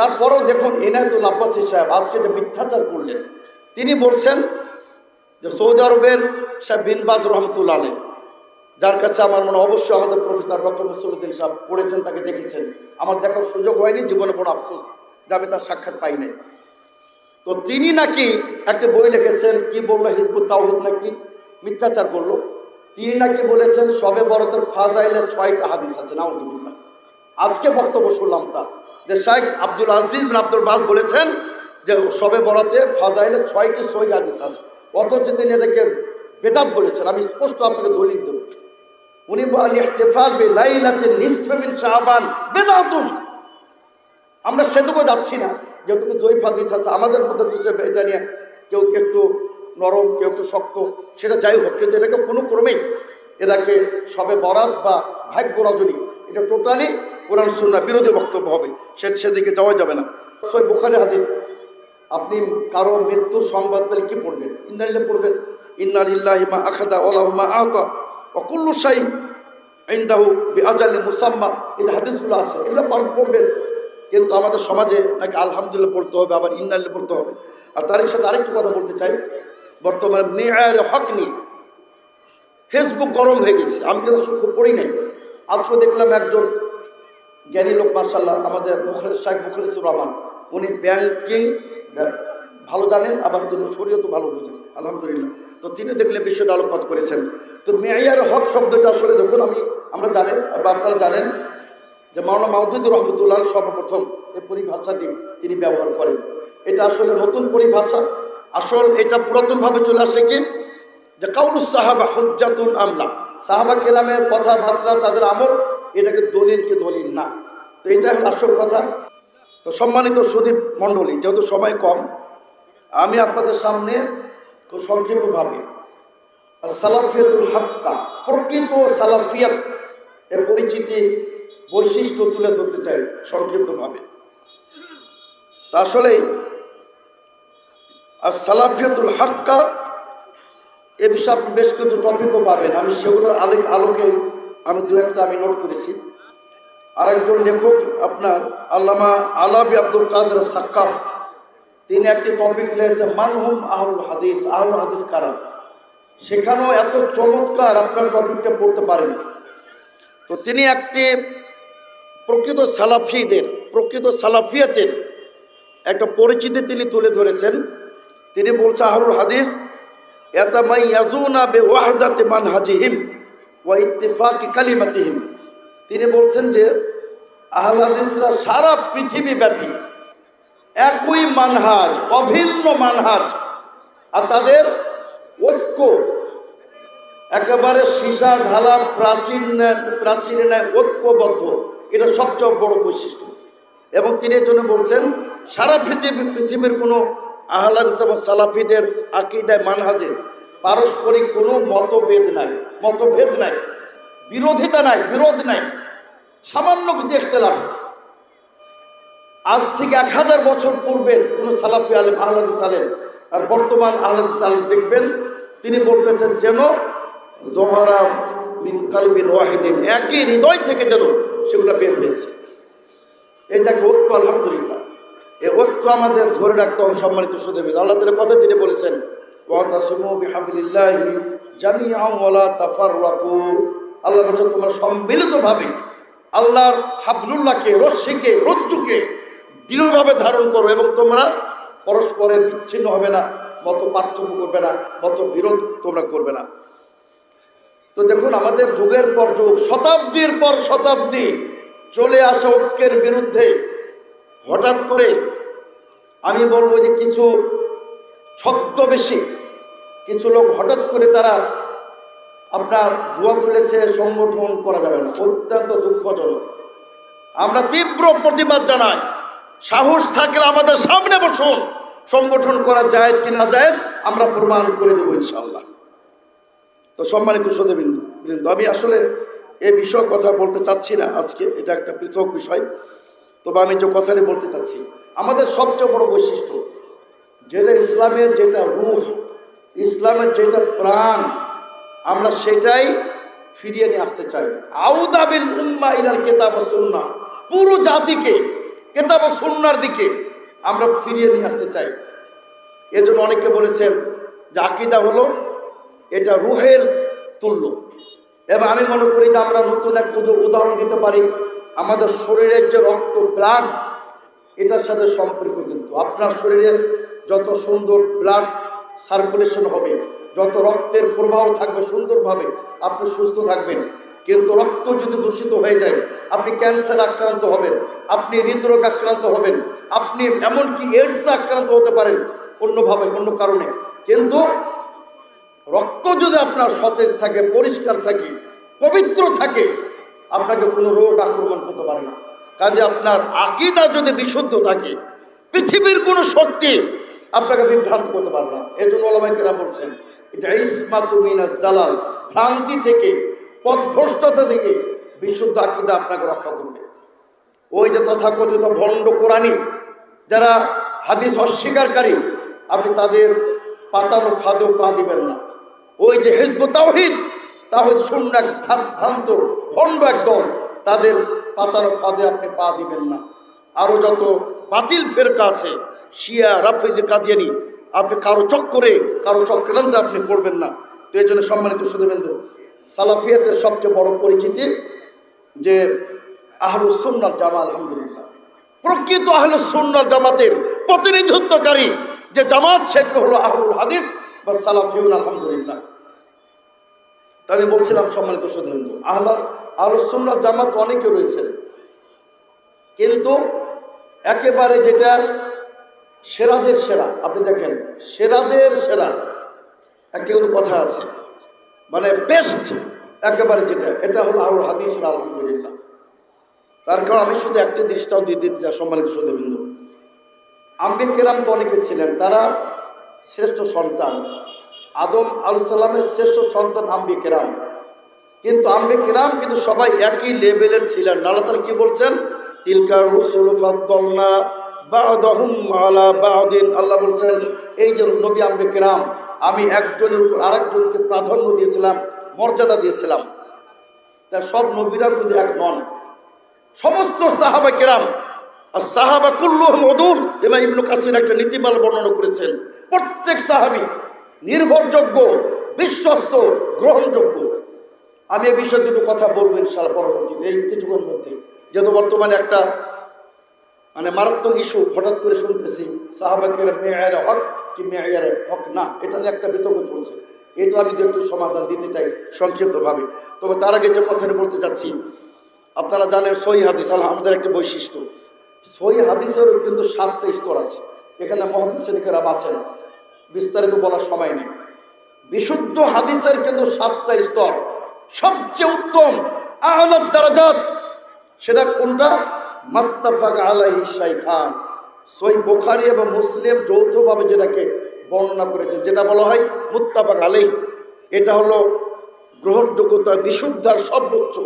তারপরেও দেখুন এনায়তুল আব্বাসী সাহেব আজকে যে মিথ্যাচার করলেন, তিনি বলছেন যে সৌদি আরবের সাহেব বিনবাজ রহমতুল্লা আলী যার কাছে আমার মনে অবশ্যই আমাদের প্রফেসর ডক্টর মুসলুদ্দিন সাহেব পড়েছেন, তাকে দেখেছেন। আমার দেখার সুযোগ হয়নি, জীবনে বড় আফসোস, যে আমি তার সাক্ষাৎ পাই নাই। তো তিনি নাকি একটা বই লিখেছেন, কি বলল হিজবুত তাওহিদ নাকি? মিথ্যাচার করল। তিনি নাকি বলেছেন, সবে বরতের ফাজাইলে ছয়টা হাদিস আছে, নাউজুবিল্লাহ। আজকে বক্তব্য শুনলাম তার। যে শাহেখ আব্দুল আজিজ বিন আব্দুল বাস বলেছেন যে সবে বরাতে ফাজাইলে ছয়টি সহি হাদিস আছে। অথচ তিনি এটাকে বেদাত বলেছেন। আমি স্পষ্ট আপনাকে দলিল দেব। উনি নিসফে বেদাতুন। আমরা সেটুকু যাচ্ছি না। যেটুকু জয়ীফ হাদিস আছে, আমাদের মধ্যে কিছু এটা নিয়ে কেউ একটু নরম, কেউ একটু শক্ত, সেটা যাই হোক, কিন্তু এটাকে কোনো ক্রমেই এটাকে সবে বরাত বা ভাগ্য রজনী এটা টোটালি কোরআন সুন্না বিরোধী বক্তব্য হবে। সে সেদিকে যাওয়া যাবে না। সই বোখারি হাদিস, আপনি কারও মৃত্যুর সংবাদ পেলে কি পড়বেন? ইন্দালিল্লাহ পড়বেন। ইন্নালিল্লাহিমা আখাদা ওলাহুমা আহতা অকুল্লু সাই ইন্দাহু বি আজালি মুসাম্মা। এই যে হাদিসগুলো আছে, এগুলো পার- পড়বেন। কিন্তু আমাদের সমাজে নাকি আলহামদুলিল্লাহ পড়তে হবে, আবার ইন্নালিল্লাহ পড়তে হবে। আর তারই সাথে আরেকটু কথা বলতে চাই। বর্তমানে মেয়ের হক নিয়ে ফেসবুক গরম হয়ে গেছে। আমি কিন্তু পড়ি নাই। আজকে দেখলাম একজন জ্ঞানী লোক মার্শাল্লাহ আমাদের মুখলেস শাহেখ মুখলেসুর রহমান। উনি ব্যাংকিং ভালো জানেন আবার তিনি শরীয়ত ভালো বুঝেন, আলহামদুলিল্লাহ। তো তিনি দেখলে বিষয়টা আলোকপাত করেছেন। তো মেয়ার হক শব্দটা আসলে দেখুন আমি, আমরা জানেন, বা আপনারা জানেন যে মাওলানা মাহদুদুর রহমতুল্লাহ সর্বপ্রথম এই পরিভাষাটি তিনি ব্যবহার করেন। এটা আসলে নতুন পরিভাষা। আসল এটা পুরাতনভাবে চলে আসে কি? যে কাউলুস সাহাবা হুজ্জাতুন আমলা। সাহাবা কেরামের কথাবার্তা, তাদের আমল এটাকে দলিলকে দলিল না। তো এটা হলো আসল কথা। তো সম্মানিত সুদীপ মণ্ডলী, যেহেতু সময় কম, আমি আপনাদের সামনে খুব সংক্ষিপ্তভাবে সালাফিয়াতুল হাক্কা, প্রকৃত সালাফিয়াত এর পরিচিতি বৈশিষ্ট্য তুলে ধরতে চাই সংক্ষিপ্তভাবে। আসলেই আর সালাফিয়াতুল হাক্কা, এ বিষয়ে আপনি বেশ কিছু টপিকও পাবেন। আমি সেগুলোর আলোকে আমি দু একটা আমি নোট করেছি। আরেকজন লেখক আপনার, আল্লামা আলাবি আব্দুল কাদের সাক্কাফ, তিনি একটি টপিক লিখেছে মানহুম আহুল হাদিস? আহুল হাদিস কারা? সেখানেও এত চমৎকার আপনার টপিকটা পড়তে পারেন। তো তিনি একটি প্রকৃত সালাফিদের, প্রকৃত সালাফিয়াতের একটা পরিচিতি তিনি তুলে ধরেছেন। তিনি বলছে আহরুল হাদিস এতামাই ইয়াজুনা বে ওয়াহদাতে মানহাজিহিম। ওয়া কালিমাতিহিম। তিনি বলছেন যে, আহল হাদিসরা সারা পৃথিবী ব্যাপী, একই মানহাজ, অভিন্ন মানহাজ, আর তাদের ঐক্য একেবারে সীসা ঢালা প্রাচীন প্রাচীরে নেয় ঐক্যবদ্ধ। এটা সবচেয়ে বড় বৈশিষ্ট্য। এবং তিনি এর জন্য বলছেন, সারা পৃথিবী, পৃথিবীর কোনো আহলাদিস এবং সালাফিদের আকিদায়, মানহাজে পারস্পরিক কোনো মতভেদ নাই। মতভেদ নাই, বিরোধিতা নাই, বিরোধ নাই, সামান্য কিছু ইখতলাফ। আজ থেকে এক হাজার বছর পূর্বের কোন সালাফি আলেম আহলাদিস আলেম, আর বর্তমান আহলাদিস আলেম দেখবেন, তিনি বলতেছেন যেন জোহরা মিন কালবিন ওয়াহিদিন, একই হৃদয় থেকে যেন সেগুলো বের হয়েছে। যে একটা ঐক্য, আলহামদুলিল্লাহ। এই ঐক্য আমাদের ধরে রাখতে হবে সম্মানিত সুদেবী আল্লাহ তালা কথা তিনি বলেছেন ওয়াতাসিমু বিহাবিলিল্লাহি জামিআন ওয়ালা তাফাররাকু। আল্লাহ বলছেন, তোমরা সম্মিলিতভাবে আল্লাহর হাবলুল্লাহকে, রশ্মিকে, রজ্জুকে দৃঢ়ভাবে ধারণ করো এবং তোমরা পরস্পরে বিচ্ছিন্ন হবে না, মত পার্থক্য করবে না, মত বিরোধ তোমরা করবে না। তো দেখুন, আমাদের যুগের পর যুগ, শতাব্দীর পর শতাব্দী চলে আসা ঐক্যের বিরুদ্ধে হঠাৎ করে আমি বলব যে কিছু ছদ্মবেশী, কিছু লোক হঠাৎ করে তারা আপনার ধোয়া তুলেছে সংগঠন করা যাবে না। অত্যন্ত দুঃখজনক। আমরা তীব্র প্রতিবাদ জানাই। সাহস থাকলে আমাদের সামনে বসুন। সংগঠন করা যায় কি না যায় আমরা প্রমাণ করে দেবো ইনশাল্লাহ তো সম্মানিত সদেবৃন্দ আমি আসলে এ বিষয়ে কথা বলতে চাচ্ছি না আজকে, এটা একটা পৃথক বিষয়। তবে আমি যে কথাটি বলতে চাচ্ছি, আমাদের সবচেয়ে বড় বৈশিষ্ট্য, যেটা ইসলামের যেটা রুহ, ইসলামের যেটা প্রাণ আমরা সেটাই ফিরিয়ে নিয়ে আসতে চাই। আউদাবিল উম্মা ইলাল কেতাব সুন্না পুরো জাতিকে, কেতাব সুন্নার দিকে আমরা ফিরিয়ে নিয়ে আসতে চাই। এজন্য অনেকে বলেছেন যে আকিদা হলো, এটা রুহের তুল্য। এবং আমি মনে করি যে আমরা নতুন এক উদ- উদাহরণ দিতে পারি। আমাদের শরীরের যে রক্ত ব্লাড, এটার সাথে সম্পর্ক কিন্তু। আপনার শরীরে যত সুন্দর ব্লাড সার্কুলেশন হবে যত রক্তের প্রবাহ থাকবে সুন্দরভাবে আপনি সুস্থ থাকবেন। কিন্তু রক্ত যদি দূষিত হয়ে যায়, আপনি ক্যান্সার আক্রান্ত হবেন, আপনি হৃদরোগ আক্রান্ত হবেন, আপনি এমনকি এইডস আক্রান্ত হতে পারেন, অন্যভাবে, অন্য কারণে। কিন্তু রক্ত যদি আপনার সতেজ থাকে, পরিষ্কার থাকে, পবিত্র থাকে, আপনাকে কোনো রোগ আক্রমণ করতে পারে না। কাজে আপনার আকিদা যদি বিশুদ্ধ থাকে, পৃথিবীর কোনো শক্তি আপনাকে বিভ্রান্ত করতে পারবে না। এই জন্য বলছেন এটা ইসমাতুমিনা জালাল, ভ্রান্তি থেকে, পথভ্রষ্টতা থেকে বিশুদ্ধ আকিদা আপনাকে রক্ষা করবে। ওই যে তথাকথিত ভণ্ড কোরআনী, যারা হাদিস অস্বীকারী, আপনি তাদের পাতানো ফাঁদেও পা দিবেন না। ওই যে হেজব তাহিদ শূন্য এক ভ্রান্ত ভণ্ড একদম তাদের পাতানো ফাঁদে আপনি পা দিবেন না। আরও যত বাতিল ফেরকা আছে, শিয়া, রাফিজে, কাদিয়ানি আপনি কারও চক্করে কারও চক্রান্তে আপনি পড়বেন না। তো এই জন্য সম্মানিত সুদেবেন্দ্র সালাফিয়াতের সবচেয়ে বড় পরিচিতি যে আহলুসুন্নাল জামা আলহামদুলিল্লাহ। প্রকৃত আহলুসুন্নাল জামাতের প্রতিনিধিত্বকারী যে জামাত, সেটা হলো আহলুল হাদিস বা সালাফিউন, আলহামদুলিল্লাহ। তা আমি বলছিলাম সম্মানিত সুধীন্দ্র আহলা আহলুসুন্নাল জামাত অনেকে রয়েছে কিন্তু একেবারে যেটা সেরাদের সেরা। আপনি দেখেন, সেরাদের সেরা। একটা কথা আছে। মানে বেস্ট একেবারে যেটা, এটা হলো আহুল হাদিস আলহামদুলিল্লাহ। তার কারণ আমি শুধু একটি দৃষ্টান্ত দিয়ে দিতে চাই, সম্মানিত সুদীবৃন্দ আম্বে কেরাম তো অনেকে ছিলেন, তারা শ্রেষ্ঠ সন্তান। আদম আল সালামের শ্রেষ্ঠ সন্তান আম্বে কেরাম। কিন্তু আম্বে কেরাম কিন্তু সবাই একই লেভেলের ছিলেন। তাআলা কি বলছেন? তিলকার রসুল ফাদ্দলনা আল্লাহ বলছেন, এই যে নবী আম্বে কেরাম, আমি একজনের উপর আরেকজনকে প্রাধান্য দিয়েছিলাম, মর্যাদা দিয়েছিলাম। তার সব নবীরা কিন্তু এক নন, সমস্ত সাহাবা কেরাম, আর সাহাবা কুল্লুহ মদুল এমা ইবনু কাসির একটা নীতিমাল বর্ণনা করেছেন, প্রত্যেক সাহাবি নির্ভরযোগ্য, বিশ্বস্ত, গ্রহণযোগ্য। আমি এই বিষয়ে দুটো কথা বলব ইনশাল্লাহ পরবর্তীতে, এই কিছুক্ষণ মধ্যে। যেহেতু বর্তমানে একটা মানে মারাত্মক ইস্যু হঠাৎ করে শুনতেছি, সাহাবাকের মেয়ারে হক কি মেয়ারে হক না, এটা নিয়ে একটা বিতর্ক চলছে। এটা আমি একটু সমাধান দিতে চাই সংক্ষিপ্তভাবে। তবে তার আগে যে কথাটা বলতে চাচ্ছি, আপনারা জানেন সই হাদিস আল্লাহ আমাদের একটা বৈশিষ্ট্য। সই হাদিসেরও কিন্তু সাতটা স্তর আছে। এখানে মহাদিসেরা আছেন বিস্তারিত বলার সময় নেই। বিশুদ্ধ হাদিসের কিন্তু সাতটা স্তর। সবচেয়ে উত্তম আহলাদ দারাজাত, সেটা কোনটা? মাত্তাফাক আলাইহি শাইখান। সই বুখারী এবং মুসলিম যৌথভাবে যেটাকে বর্ণনা করেছে, যেটা বলা হয় মুত্তাফাক আলাই এটা হলো গ্রহণযোগ্যতা বিশুদ্ধার সর্বোচ্চ।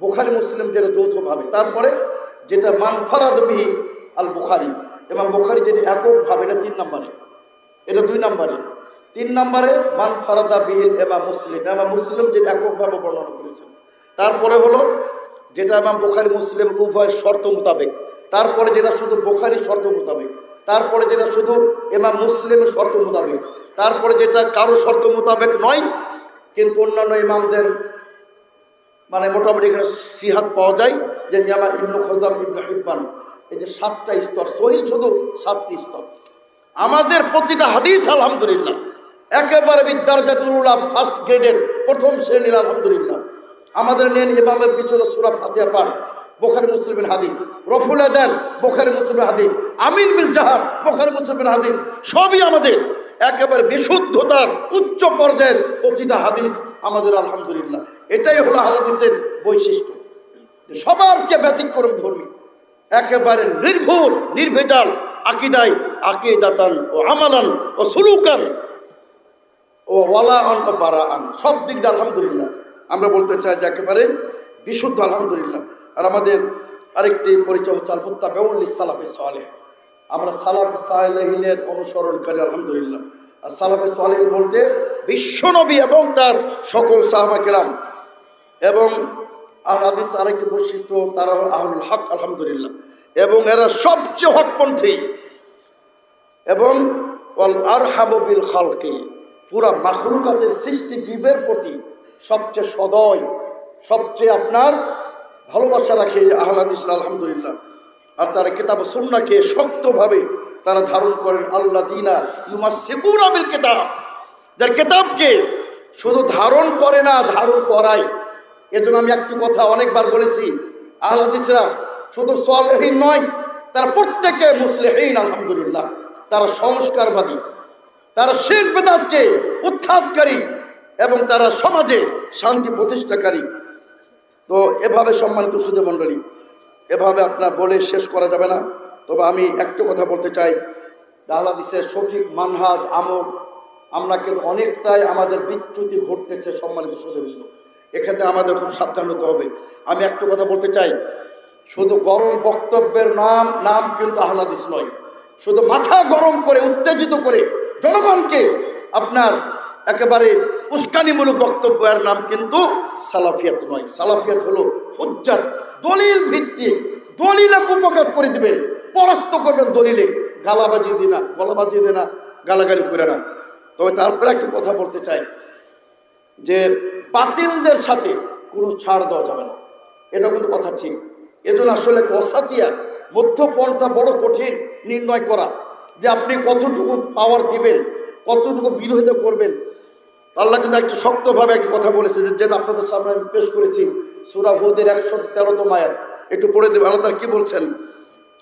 বুখারি, মুসলিম যেটা যৌথভাবে। তারপরে যেটা মানফারাদ বিহি আল বুখারি এবং বুখারি যেটা এককভাবে, এটা তিন নম্বরে। এটা দুই নম্বরে। তিন নম্বরে মান ফারাদা বিহিল এমা মুসলিম। এমা মুসলিম যেটা এককভাবে বর্ণনা করেছেন তারপরে হলো যেটা এমাম বোখারি, মুসলিম উভয়ের শর্ত মোতাবেক। তারপরে যেটা শুধু বোখারি শর্ত মোতাবেক। তারপরে যেটা শুধু এমাম মুসলিমের শর্ত মোতাবেক। তারপরে যেটা কারও শর্ত মোতাবেক নয়, কিন্তু অন্যান্য ইমামদের মানে মোটামুটি এখানে সিহাত পাওয়া যায় যে জামা ইবনু খোজাম, ইবনু হিব্বান। এই যে সাতটা স্তর, সহি শুধু সাতটি স্তর। আমাদের প্রতিটা হাদিস, আলহামদুলিল্লাহ, একেবারে বিদ্যার্জাতুল্লাহ ফার্স্ট গ্রেডের প্রথম শ্রেণির, আলহামদুলিল্লাহ। আমাদের নেন ইমামের পিছনে সুরা ফাতিয়া পাঠ, বোখারি মুসলিমের হাদিস। রফুল দেন, বোখারি মুসলিমের হাদিস। আমিন বিল জাহার বোখারি মুসলিমের হাদিস। সবই আমাদের একেবারে বিশুদ্ধতার উচ্চ পর্যায়ের প্রতিটা হাদিস আমাদের আলহামদুলিল্লাহ। এটাই হলো হাদিসের বৈশিষ্ট্য। সবার চেয়ে ব্যতিক্রম ধর্মী, একেবারে নির্ভুল, নির্ভেজাল আকিদাই আকিদাতান ও আমালান ও সুলুকান ও ওয়ালা আন ও বারা আন সব দিক দিয়ে আলহামদুলিল্লাহ। আমরা বলতে চাই যে একেবারে বিশুদ্ধ আলহামদুলিল্লাহ। আর আমাদের আরেকটি পরিচয় হচ্ছে আল মুত্তাবেউল্লি সালাফে সালেহ। আমরা সালাফে সালেহিনের অনুসরণকারী আলহামদুলিল্লাহ। আর সালাফে সালেহ বলতে বিশ্বনবী এবং তার সকল সাহাবা কেরাম। এবং আর হাদিস আরেকটি বৈশিষ্ট্য, তারা হল আহলুল হক, আলহামদুলিল্লাহ। এবং এরা সবচেয়ে হকপন্থী। এবং আর হাববিল খালকে। পুরা মাখলুকাতের সৃষ্টি জীবের প্রতি সবচেয়ে সদয়, সবচেয়ে আপনার ভালোবাসা রাখে আহলাদিস আলহামদুলিল্লাহ। আর তারা কেতাব সুন্নাকে শক্তভাবে তারা ধারণ করেন আল্লাহ দিনা ইউমা সেকুর আবিল কেতাব। যার কেতাবকে শুধু ধারণ করে না, ধারণ করায়। এজন্য আমি একটি কথা অনেকবার বলেছি আহলাদিসরা শুধু সলহীন নয়, তারা প্রত্যেকে মুসলিহীন, আলহামদুলিল্লাহ। তারা সংস্কারবাদী। তারা শেখ বেদাতকে উৎখাতকারী। এবং তারা সমাজে শান্তি প্রতিষ্ঠাকারী। তো এভাবে সম্মানিত সুদে মণ্ডলী, এভাবে আপনার বলে শেষ করা যাবে না। তবে আমি একটা কথা বলতে চাই। বাংলাদেশের সঠিক মানহাজ আমল আমরা কিন্তু অনেকটাই আমাদের বিচ্যুতি ঘটতেছে সম্মানিত সুদেবৃন্দ এক্ষেত্রে আমাদের খুব সাবধান হতে হবে। আমি একটা কথা বলতে চাই। শুধু গরম বক্তব্যের নাম নাম কিন্তু আহলাদিস নয়। শুধু মাথা গরম করে, উত্তেজিত করে জনগণকে আপনার একেবারে উস্কানিমূলক বক্তব্য, এর নাম কিন্তু সালাফিয়াত নয়। সালাফিয়াত হলো হুজ্জাত, দলিল ভিত্তিক দলিলে কুপকাত করে দিবেন পরাস্ত করবেন দলিলে। গালাবাজি দিয়ে না, গলাবাজি দিয়ে না, গালাগালি করে না। তবে তারপরে একটা কথা বলতে চাই, যে বাতিলদের সাথে কোনো ছাড় দেওয়া যাবে না। এটা কিন্তু কথা ঠিক। এজন্য আসলে কসাতিয়া মধ্যপন্থা বড় কঠিন নির্ণয় করা, যে আপনি কতটুকু পাওয়ার দিবেন, কতটুকু বিরোধিতা করবেন আল্লাহ কিন্তু একটু শক্তভাবে একটা কথা বলেছে যে, যেটা আপনাদের সামনে আমি পেশ করেছি, সুরা হুদের একশো তেরোতম মায়াত একটু পড়ে দেবে আল্লাহ তারা কি বলছেন?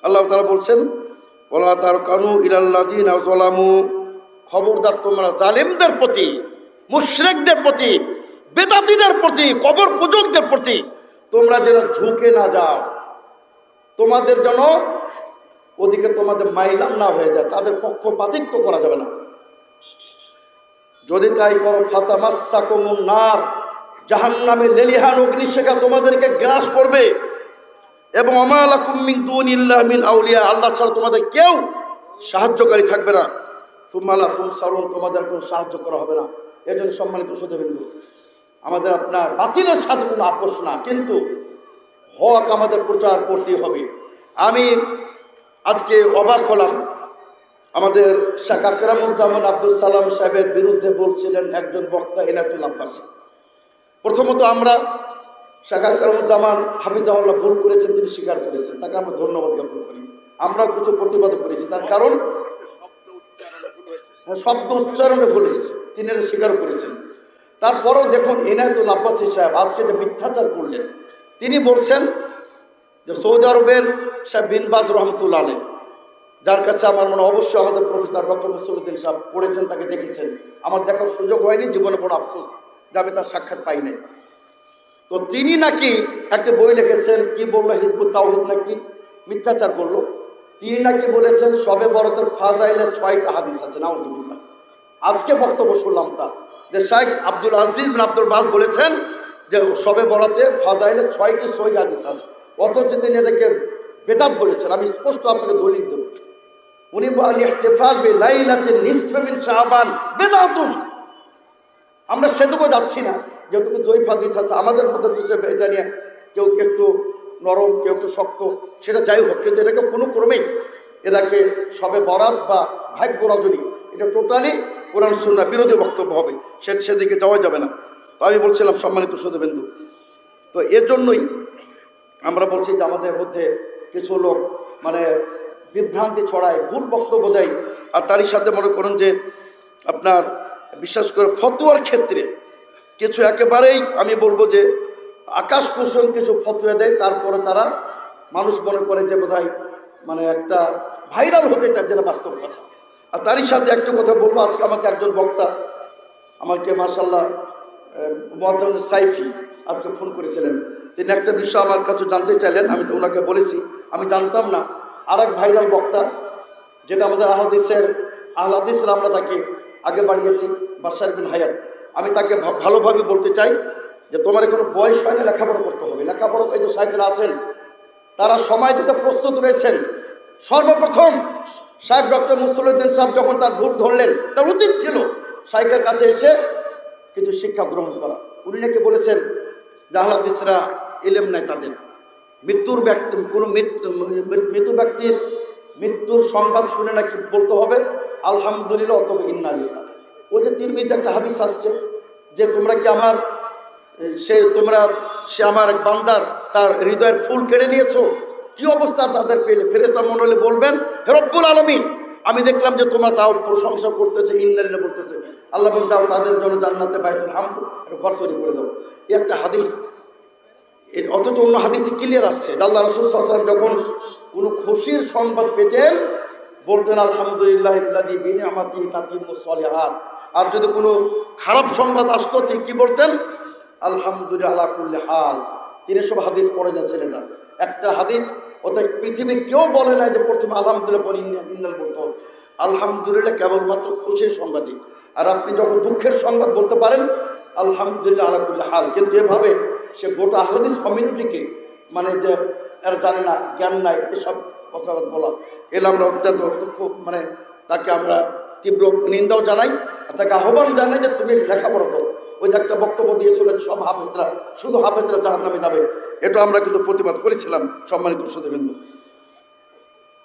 আল্লাহ তারা বলছেন ওলা তার কানু ইলাল্লাদিন জলামু খবরদার তোমরা জালিমদের প্রতি, মুশরেকদের প্রতি, বেদাতিদের প্রতি, কবর পূজকদের প্রতি, তোমরা যেন ঝুঁকে না যাও। তোমাদের যেন, ওদিকে তোমাদের মাইলাম না হয়ে যায়। তাদের পক্ষপাতিত্ব করা যাবে না। যদি তাই করো ফাতামাসা কমুন নার জাহান নামে লেলিহান অগ্নিশেখা তোমাদেরকে গ্রাস করবে। এবং অমালা কুম্মিং দুন মিন আউলিয়া, আল্লাহ ছাড়া তোমাদের কেউ সাহায্যকারী থাকবে না। তুমালা তুম সারুন তোমাদের কোনো সাহায্য করা হবে না। এর জন্য সম্মানিত সুধবিন্দু আমাদের আপনার বাতিলের সাথে কোনো আপোষ না, কিন্তু হক আমাদের প্রচার করতেই হবে। আমি আজকে অবাক হলাম। আমাদের শেখ আকরামুজ্জামান আব্দুল সালাম সাহেবের বিরুদ্ধে বলছিলেন একজন বক্তা এনাতুল আব্বাস। প্রথমত আমরা শেখ আকরামুজ্জামান হাফিজাউল্লাহ ভুল করেছেন তিনি স্বীকার করেছেন। তাকে আমরা ধন্যবাদ জ্ঞাপন করি। আমরাও কিছু প্রতিবাদ করেছি। তার কারণ হ্যাঁ, শব্দ উচ্চারণে ভুল হয়েছে। তিনি এটা স্বীকার করেছেন। তারপরেও দেখুন এনায়তুল আব্বাসী সাহেব আজকে যে মিথ্যাচার করলেন তিনি বলছেন যে সৌদি আরবের সাহেব বিনবাজ রহমতুল্লা আলী যার কাছে আমার মনে অবশ্যই আমাদের প্রফেসর ডক্টর মুসলুদ্দিন সাহেব পড়েছেন, তাকে দেখেছেন। আমার দেখার সুযোগ হয়নি, জীবনে বড় আফসোস যে আমি তার সাক্ষাৎ পাই নাই। তো তিনি নাকি একটা বই লিখেছেন, কি বলল হিজবুত তাওহিদ নাকি? মিথ্যাচার করল। তিনি নাকি বলেছেন, সবে বরতের ফাজাইলে ছয়টা হাদিস আছে, নাউজুবিল্লাহ। আজকে বক্তব্য শুনলাম তার যে শাইখ আব্দুল আজিজ বিন আব্দুল বাস বলেছেন যে সবে বরাতে ফাজাইলে ছয়টি সহি হাদিস আছে। অথচ তিনি এটাকে বেদাত বলেছেন। আমি স্পষ্ট আপনাকে দলিল দেব। উনি শাবান, বেদাতুন। আমরা সেটুকু যাচ্ছি না, যেটুকু জয়ীফ আছে, আমাদের মধ্যে কিছু এটা নিয়ে কেউ একটু নরম, কেউ একটু শক্ত, সেটা যাই হোক, কিন্তু এটাকে কোনো ক্রমেই এটাকে সবে বরাত বা ভাগ্য রজনী, এটা টোটালি কোরআন সুন্না বিরোধী বক্তব্য হবে, সে, সেদিকে যাওয়া যাবে না। তো আমি বলছিলাম সম্মানিত সুধবেন্দু তো এর জন্যই আমরা বলছি যে আমাদের মধ্যে কিছু লোক মানে বিভ্রান্তি ছড়ায়, ভুল বক্তব্য দেয়। আর তারই সাথে মনে করুন যে আপনার বিশ্বাস করে ফতোয়ার ক্ষেত্রে কিছু একেবারেই আমি বলব যে আকাশ কুসুম কিছু ফতোয়া দেয়, তারপরে তারা মানুষ মনে করে যে বোধহয় মানে একটা ভাইরাল হতে চায় যেটা বাস্তব কথা। আর তারই সাথে একটা কথা বলব, আজকে আমাকে একজন বক্তা আমাকে মার্শাল্লাহ মহাজন সাইফি আজকে ফোন করেছিলেন। তিনি একটা বিষয় আমার কাছে জানতে চাইলেন, আমি তো ওনাকে বলেছি, আমি জানতাম না। আর এক ভাইরাল বক্তা, যেটা আমাদের আহাদিসের আহলাদিসের আমরা তাকে আগে বাড়িয়েছি বাসার বিন হায়াত। আমি তাকে ভালোভাবে বলতে চাই যে তোমার এখনও বয়স হয় না লেখাপড়া করতে হবে। লেখাপড়া এই যে সাহেবরা আছেন, তারা সময় দিতে প্রস্তুত রয়েছেন। সর্বপ্রথম সাহেব ডক্টর মুসলুদ্দিন সাহেব যখন তার ভুল ধরলেন, তার উচিত ছিল সাহেবের কাছে এসে কিছু শিক্ষা গ্রহণ করা। উনি নাকি বলেছেন যে জাহলাদিসরা ইলেম নাই তাদের। মৃত্যুর ব্যক্তি, কোনো মৃত্যু মৃত ব্যক্তির মৃত্যুর সংবাদ শুনে নাকি বলতে হবে, আলহামদুলিল্লাহ, অতবে ইন্নালিল্লাহ ওই যে তিরমিতে একটা হাদিস আসছে, যে তোমরা কি আমার, সে তোমরা, সে আমার এক বান্দার তার হৃদয়ের ফুল কেড়ে নিয়েছো? কি অবস্থা তাদের পেলে? ফেরেস্তা মন্ডলে বলবেন, হে রব্বুল আলমিন, আমি দেখলাম যে তোমরা তাও প্রশংসা করতেছে ইন্দালিল্লাহ বলতেছে। আল্লাহ তাও তাদের জন্য জান্নাতে বাইতুল হামদ ঘর তৈরি করে দাও। একটা হাদিস এর অথচ অন্য হাদিসে ক্লিয়ার আসছে। আল্লাহ রসুল সাল্লাম যখন কোনো খুশির সংবাদ পেতেন, বলতেন, আলহামদুলিল্লাহ ইল্লাদি বিনে আমাতি তাতিমু সলিহাত আর যদি কোনো খারাপ সংবাদ আসতো, তিনি কী বলতেন? আলহামদুলিল্লাহ আলা কুল্লি হাল। তিনি সব হাদিস পড়ে না ছেলেটা। একটা হাদিস অর্থাৎ পৃথিবীর কেউ বলে নাই যে প্রথমে আলহামদুলিল্লাহ পরে ইন্নাল বলতে হবে আলহামদুলিল্লাহ কেবলমাত্র খুশির সংবাদই। আর আপনি যখন দুঃখের সংবাদ বলতে পারেন, আলহামদুলিল্লাহ আলাকুল্লাহ হাল। কিন্তু এভাবে সে গোটা আহলাদিস কমিউনিটিকে মানে যে এরা জানে না, জ্ঞান নাই, এসব কথাবার্তা বলা। এলে আমরা অত্যন্ত দুঃখ মানে তাকে আমরা তীব্র নিন্দাও জানাই, আর তাকে আহ্বান জানাই যে তুমি লেখাপড়া করো। ওই যে একটা বক্তব্য দিয়েছিল সব হাফেজরা, শুধু হাফেজরা জাহার নামে যাবে। এটা আমরা কিন্তু প্রতিবাদ করেছিলাম সম্মানিত সুদীবৃন্দ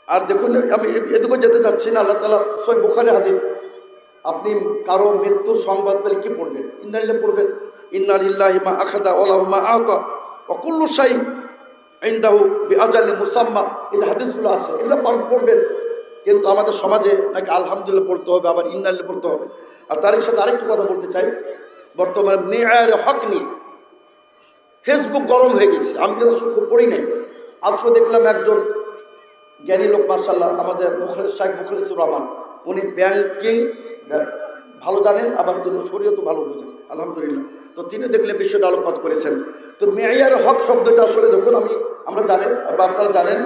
আর দেখুন, আমি এদিকে যেতে যাচ্ছি না, আল্লাহ তালা সই বুখারি হাদিস। আপনি কারও মৃত্যুর সংবাদ পেলে কি পড়বেন? ইন্দালিল্লাহ পড়বেন। ইন্নালিল্লাহি মা আখাদা ওয়ালাহু মা আতা ওয়া কুল্লু শাই ইনদাহু বিআজালি মুসাম্মা এই যে হাদিসগুলো আছে, এগুলো পড়- পড়বেন কিন্তু আমাদের সমাজে নাকি আলহামদুলিল্লাহ পড়তে হবে, আবার ইন্নালিল্লাহ পড়তে হবে। আর তার সাথে আরেকটু কথা বলতে চাই। বর্তমানে মেয়ার হক নিয়ে ফেসবুক গরম হয়ে গেছে। আমি কিন্তু খুব পড়ি নাই। আজকে দেখলাম একজন জ্ঞানী লোক মার্শাল্লাহ আমাদের মুখলেস শাহ মুখলেসুর রহমান। উনি ব্যাংকিং ভালো জানেন, আবার তিনি শরীয়ত ভালো বুঝেন, আলহামদুলিল্লাহ। তো তিনি দেখলে বিষয়টা আলোকপাত করেছেন। তো মেয়ার হক শব্দটা আসলে দেখুন আমি, আমরা জানেন বা আপনারা জানেন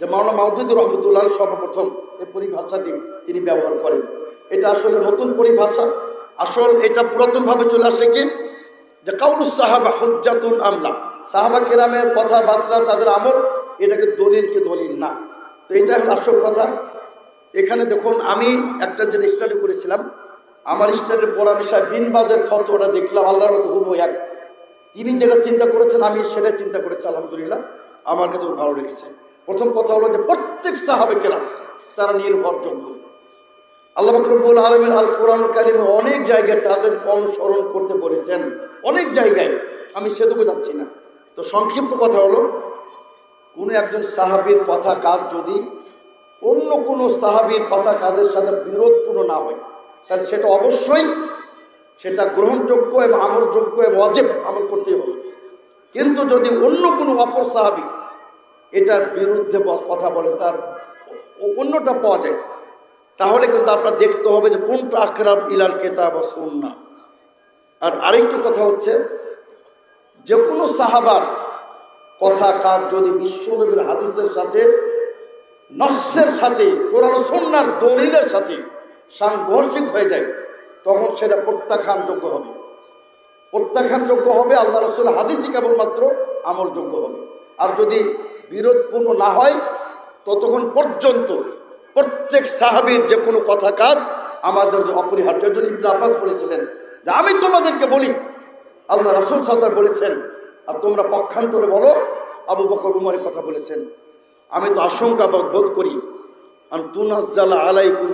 যে মাওলানা মাহদুদুর রহমতুল্লাহ সর্বপ্রথম এই পরিভাষাটি তিনি ব্যবহার করেন। এটা আসলে নতুন পরিভাষা। আসল এটা পুরাতনভাবে চলে আসে কি? যে কাউলুস সাহাবা হুজ্জাতুন আমলা সাহাবা কেরামের কথাবার্তা, তাদের আমল, এটাকে দলিল দলিলকে দলিল না। তো এটা আসল কথা। এখানে দেখুন, আমি একটা যে স্টাডি করেছিলাম আমার স্টাডির পড়া বিষয় বিনবাজের ফটোটা দেখলাম, আল্লাহর হুবু এক। তিনি যেটা চিন্তা করেছেন, আমি সেটা চিন্তা করেছি, আলহামদুলিল্লাহ, আমার কাছে ভালো লেগেছে। প্রথম কথা হলো যে প্রত্যেক সাহাবেকেরা তারা নির্ভরযোগ্য আল্লাহ বকরবুল আলমের আল কোরআন কারিমে অনেক জায়গায় তাদের অনুসরণ করতে বলেছেন। অনেক জায়গায়, আমি সেটুকু যাচ্ছি না। তো সংক্ষিপ্ত কথা হলো, কোনো একজন সাহাবীর কথা কাজ যদি অন্য কোনো সাহাবীর কথা কাজের সাথে বিরোধপূর্ণ না হয় তাহলে সেটা অবশ্যই সেটা গ্রহণযোগ্য এবং আমলযোগ্য এবং অজেব আমল করতেই হবে। কিন্তু যদি অন্য কোনো অপর সাহাবী এটার বিরুদ্ধে কথা বলে, তার অন্যটা পাওয়া যায়। তাহলে কিন্তু আপনার দেখতে হবে যে কোনটা আখরাব ইলাল কেতাব সুন্না আর আরেকটি কথা হচ্ছে, যে কোনো সাহাবার কথা কাজ যদি বিশ্বনবীর হাদিসের সাথে নস্যের সাথে, কোরআন ও সুন্নার দলিলের সাথে সাংঘর্ষিক হয়ে যায়, তখন সেটা প্রত্যাখ্যানযোগ্য হবে। প্রত্যাখ্যানযোগ্য হবে, আল্লাহ রসুল হাদিসই কেবলমাত্র আমলযোগ্য হবে। আর যদি বিরোধপূর্ণ না হয়, ততক্ষণ পর্যন্ত প্রত্যেক সাহাবীর যে কোনো কথা কাজ আমাদের অপরিহার্য। একজন ইবনে আব্বাস বলেছিলেন যে, আমি তোমাদেরকে বলি, আল্লাহ রসুল সাল্লাহ বলেছেন, আর তোমরা পক্ষান্তরে বলো, আবু বকর উমারের কথা বলেছেন। আমি তো আশঙ্কা বোধ করি তুনাজ্জালা আলাইকুম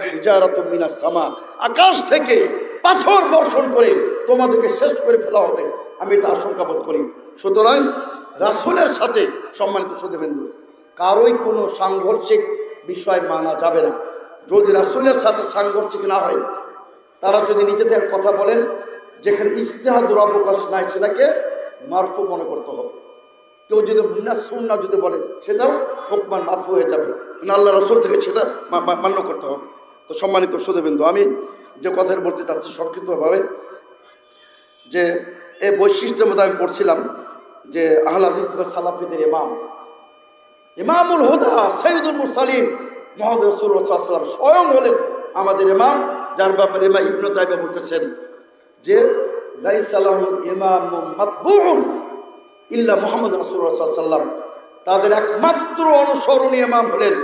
মিনাস সামা। আকাশ থেকে পাথর বর্ষণ করে তোমাদেরকে শেষ করে ফেলা হবে। আমি এটা আশঙ্কা বোধ করি। সুতরাং রাসূলের সাথে সম্মানিত সুদেবেন্দু কারোই কোনো সাংঘর্ষিক বিষয় মানা যাবে না। যদি রাসূলের সাথে সাংঘর্ষিক না হয়, তারা যদি নিজেদের কথা বলেন, যেখানে ইস্তেহাদুর অবকাশ নাই, সেটাকে মারফু মনে করতে হবে। কেউ যদি না সুন্না যদি বলে, সেটাও হুকমান মারফু হয়ে যাবে। মানে আল্লাহ রসুল থেকে সেটা মান্য করতে হবে। তো সম্মানিত সুদেবিন্দু আমি যে কথাটা বলতে চাচ্ছি সংক্ষিপ্তভাবে, যে এই বৈশিষ্ট্যের মধ্যে আমি পড়ছিলাম যে আহলাদিস সালাফিদের ইমাম। ইমামুল হুদা সৈয়দুল মুরসালিন মোহাম্মদ রসুল্লাহাম স্বয়ং হলেন আমাদের ইমাম, যার ব্যাপারে ইমা ইবনু বলতেছেন যে লাইসালাহুল ইমাম ইল্লা মোহাম্মদ রসুল্লাহ সাল্লাম তাদের একমাত্র অনুসরণীয় ইমাম হলেন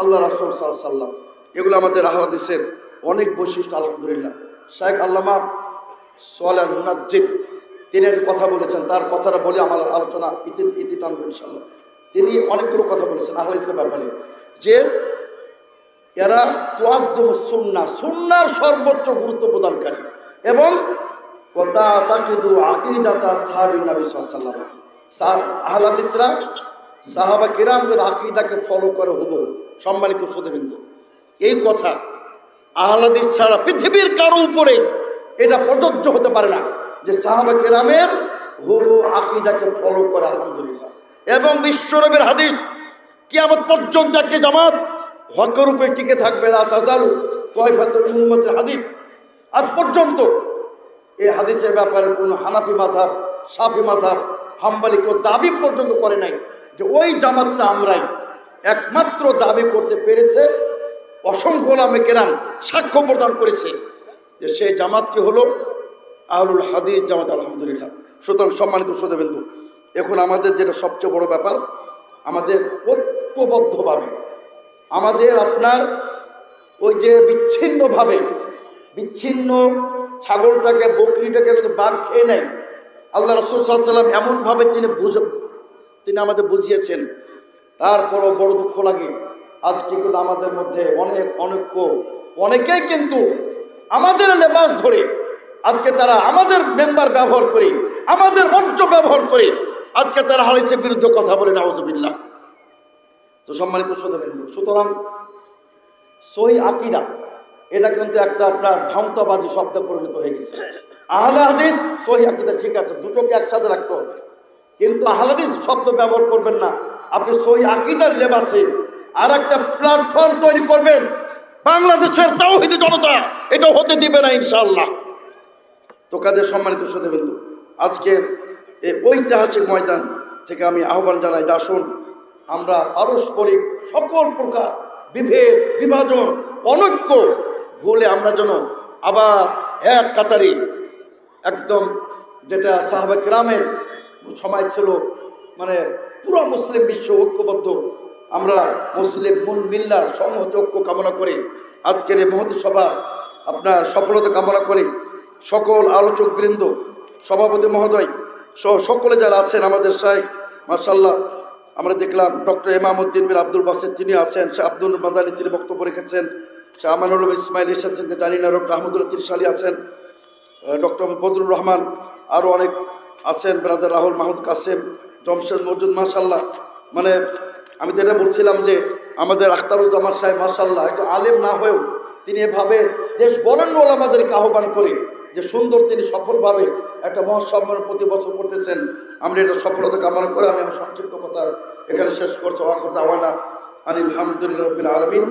আল্লাহ রাসুল সাল্লাহ সাল্লাম এগুলো আমাদের আহলাদিসের অনেক বৈশিষ্ট্য, আলহামদুলিল্লাহ। শাহেখ আল্লামা সোয়ালাল মুনাজ্জিদ, তিনি একটা কথা বলেছেন, তার কথাটা বলে আমার আলোচনা ইতি ইতি টানবো ইনশাল্লাহ তিনি অনেকগুলো কথা বলেছেন আহলে ইসলামের ব্যাপারে, যে এরা তোয়াজ্জম সুন্না সুন্নার সর্বোচ্চ গুরুত্ব প্রদানকারী। এবং কথা তাকিদু আকিদাতা সাহাবি নবী সাল্লাম আহলাদিসরা সাহাবা কিরামদের আকিদাকে ফলো করে হব সম্মানিত সুদবিন্দু এই কথা আহলাদিস ছাড়া পৃথিবীর কারও উপরে এটা প্রযোজ্য হতে পারে না যে সাহাবা কিরামের হুবু আকিদাকে ফলো করে, আলহামদুলিল্লাহ। এবং বিশ্বনবীর হাদিস কিয়ামত পর্যন্ত একটি জামাত হকের উপরে টিকে থাকবে না তাজালু তয়ফাতুল উম্মতের হাদিস। আজ পর্যন্ত এই হাদিসের ব্যাপারে কোনো হানাফি মাঝাব সাফি মাঝাব হাম্বালি কেউ দাবি পর্যন্ত করে নাই যে ওই জামাতটা আমরাই। একমাত্র দাবি করতে পেরেছে অসংখ্য নামে কেরাম সাক্ষ্য প্রদান করেছে যে সেই জামাত কি হলো? আহলুল হাদিস জামাত, আলহামদুলিল্লাহ। সুতরাং সম্মানিত শ্রোতাবিন্দু, এখন আমাদের যেটা সবচেয়ে বড় ব্যাপার, আমাদের ঐক্যবদ্ধভাবে, আমাদের আপনার ওই যে বিচ্ছিন্নভাবে, বিচ্ছিন্ন ছাগলটাকে, বকরিটাকে যদি বাঘ খেয়ে নেয় আল্লাহ রসুল সাল্লাম এমনভাবে তিনি বুঝ, তিনি আমাদের বুঝিয়েছেন। তারপরও বড় দুঃখ লাগে। আজকে কিন্তু আমাদের মধ্যে অনেক অনৈক্য, অনেকেই কিন্তু আমাদের লেবাস ধরে আজকে তারা আমাদের মেম্বার ব্যবহার করে, আমাদের মঞ্চ ব্যবহার করে, আজকে তারা হালিসের বিরুদ্ধে কথা বলে নওয়াজবিল্লাহ তো সম্মানিত সদবিন্দু সুতরাং সই আকিদা, এটা কিন্তু একটা আপনার ধ্বংসবাদী শব্দে পরিণত হয়ে গেছে। আহলে হাদিস সহি আকিদা ঠিক আছে, দুটোকে একসাথে রাখতে হবে। কিন্তু আহলাদিস শব্দ ব্যবহার করবেন না। আপনি সহি আকিদার লেবাসে আর একটা প্ল্যাটফর্ম তৈরি করবেন। বাংলাদেশের তাওহিদি জনতা এটা হতে দিবে না ইনশাল্লাহ তো কাদের সম্মানিত সদবিন্দু আজকের এই ঐতিহাসিক ময়দান থেকে আমি আহ্বান জানাই যে আসুন, আমরা পারস্পরিক সকল প্রকার বিভেদ, বিভাজন, অনৈক্য ভুলে আমরা যেন আবার এক কাতারি একদম যেটা সাহাবে গ্রামের সময় ছিল মানে পুরো মুসলিম বিশ্ব ঐক্যবদ্ধ। আমরা মুসলিম মূল মিল্লার সংহতি ঐক্য কামনা করি। আজকের এই মহতি সভা আপনার সফলতা কামনা করি। সকল আলোচক বৃন্দ, সভাপতি মহোদয় সহ সকলে যারা আছেন আমাদের সাহেব মার্শাল্লাহ আমরা দেখলাম ডক্টর ইমামউদ্দিন বিন আব্দুল বাসেদ তিনি আছেন সে আব্দুল মাদানী তিনি বক্তব্য রেখেছেন সে আমানুল ইসমাইল এসেছেন জানি না, ডক্টর আহমদুল্লাহ তিরিশালী আছেন ডক্টর বদরুর রহমান আরও অনেক আছেন, ব্রাদার রাহুল, মাহমুদ কাসেম, জমশেদ মজুদ মাসাল্লাহ মানে আমি যেটা বলছিলাম যে আমাদের আখতারুজ্জামান সাহেব মাসাল্লাহ একটু আলেম না হয়েও তিনি এভাবে দেশ বরেণ্য আমাদেরকে আহ্বান করে যে সুন্দর তিনি সফলভাবে একটা মহসম্মান প্রতি বছর করতেছেন। আমরা এটা সফলতা কামনা করে আমি আমার সংক্ষিপ্ত কথা এখানে শেষ করছি। দাওয়ানা আনিল হামদুলিল্লাহ রবিল আলমিন।